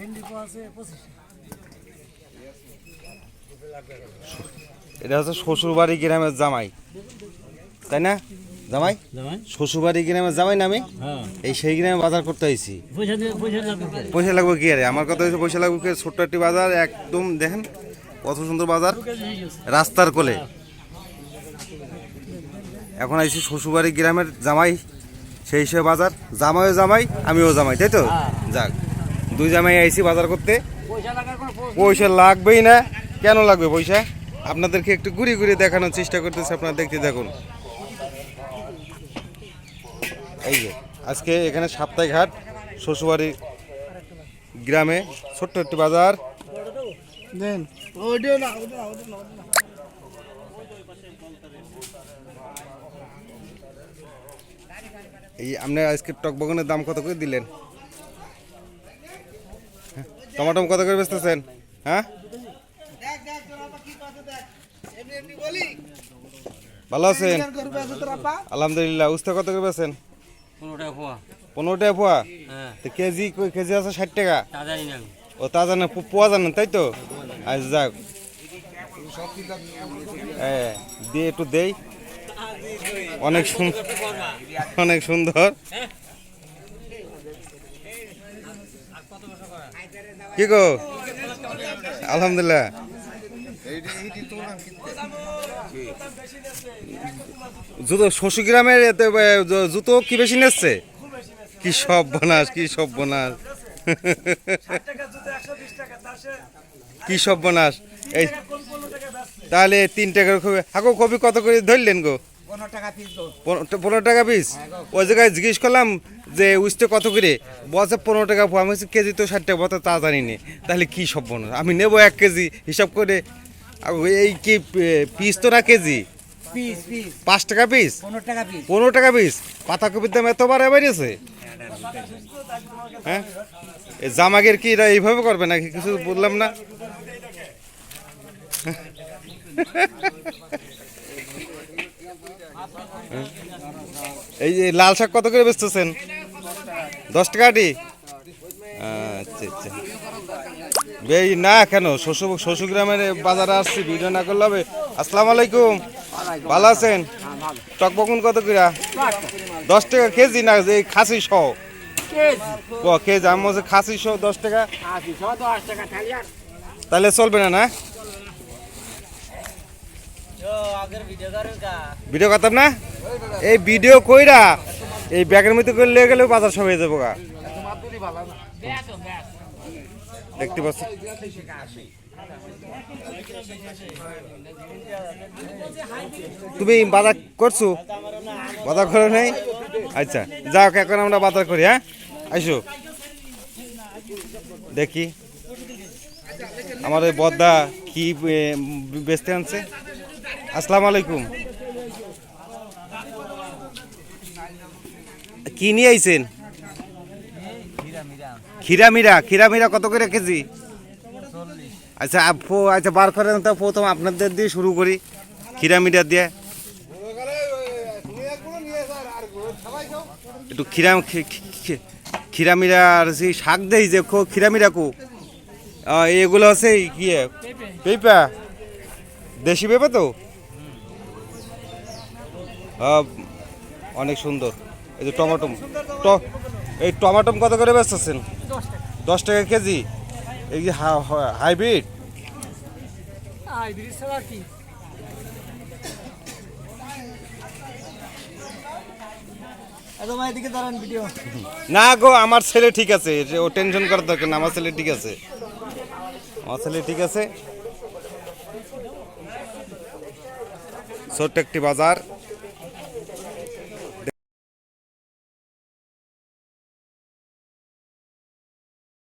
ভেন্ডি আছে পঁচিশ এটা হচ্ছে শ্বশুরবাড়ি গ্রামের জামাই। তাই না? জামাই? শ্বশুরবাড়ি গ্রামের জামাই না আমি? হ্যাঁ। এই সেই গ্রামে বাজার করতে আইছি। পয়সা লাগবে পয়সা লাগবে কি আরে আমার কথা হচ্ছে পয়সা লাগবে কি? ছোট্ট একটি বাজার একদম দেখেন কত সুন্দর বাজার রাস্তার কোলে। এখন আইছি শ্বশুরবাড়ি গ্রামের জামাই সেই হিসেবে বাজার। জামাইও জামাই আমিও জামাই তাই তো? যাক। দুই জামাই আইছি বাজার করতে। পয়সা লাগবেই না। কেন লাগবে পয়সা? আপনাদেরকে একটু ঘুরে ঘুরে দেখানোর চেষ্টা করতেছি আপনারা দেখতে দেখুন এই যে আজকে এখানে সাপ্তাহিক হাট শ্বশুরবাড়ি গ্রামে ছোট্ট একটি বাজার। এই আপনার আজকে টকবগনের দাম কত করে দিলেন? টমাটম কত করে বেচতেছেন? হ্যাঁ? ভালো আছেন? আলহামদুলিল্লাহ। উস্তা কত করে পোয়া পনেরো টাকা পোয়া হ্যাঁ। তো কেজি কেজি আছে ষাট টাকা? ও তা জানেন পোয়া জানেন তাই তো? আজ যাক। হ্যাঁ দিয়ে একটু দেই। অনেক সুন্দর অনেক সুন্দর। কি গো? আলহামদুলিল্লাহ। জুতো শশী গ্রামের এতে, জুতো কি বেশি নিচ্ছে? কি সব বনাস কি সব বনাস। কি সব বনাস? এই তাহলে তিন টাকার কবি হাকো কবি কত করে ধরলেন গো? পনেরো পনেরো টাকা পিস ওই জায়গায় জিজ্ঞেস করলাম যে উইসতে কত করে? বলছে পনেরো টাকা পোয়া। আমি কেজি তো ষাট টাকা বলতে তা জানি নি তাহলে কি সব আমি নেব এক কেজি হিসাব করে। এই কি পিস তো না কেজি? পাঁচ টাকা পিস পনেরো টাকা পিস পাতাকপির দাম এত বাড়ে বেরিয়েছে হ্যাঁ? জামাগের কি এরা এইভাবে করবে নাকি? কিছু বললাম না? এই যে লাল শাক কত করে বেচতেছেন? দশ টাকা আটি? আচ্ছা আচ্ছা। বেই না কেন শ্বশুর শ্বশুরগ্রামের বাজারে আসছি ভিডিও না করলে হবে। আসসালামু আলাইকুম। ভালো আছেন? টকবকুন কত করে দশ টাকা কেজি না যে খাসি সহ? কেজি। আমি বলছি খাসি সহ দশ টাকা। তাহলে চলবে না না? ভিডিও করতাম না? এই ভিডিও কইরা এই ব্যাগের মধ্যে করে লিয়ে গেলেও বাজার সব হয়ে যাব গা। দেখতে পাচ্ছি? তুমি বাজার করছ? বাজার করো নাই? আচ্ছা যাও এখন আমরা বাজার করি হ্যাঁ? আইসো। দেখি। ওই বদ্দা কি বেচতে আনছে? আসসালামু আলাইকুম। কি নিয়ে আইছেন? খিরা মিরা খিরা মিরা কত করে কেজি? আচ্ছা আচ্ছা বার করেন তো, প্রথম আপনাদের দিয়ে শুরু করি খিরা মিরা দিয়ে। একটু খিরা খি- খি- খি- খিরা মিরা আর সেই শাক দেই যে খো খিরা মিরা কো। এগুলো এই কি পেঁপা। দেশি পেঁপে তো? অনেক সুন্দর। এই যে টমাটম ট- এই টমাটম কত করে বেচতেছেন? দশ টাকা কেজি। এই যে হাইব্রিড? ভিডিও না গো আমার ছেলে ঠিক আছে। ও টেনশন করার দরকার না আমার ছেলে ঠিক আছে। আমার ছেলে ঠিক আছে। ছোট্ট একটি বাজার।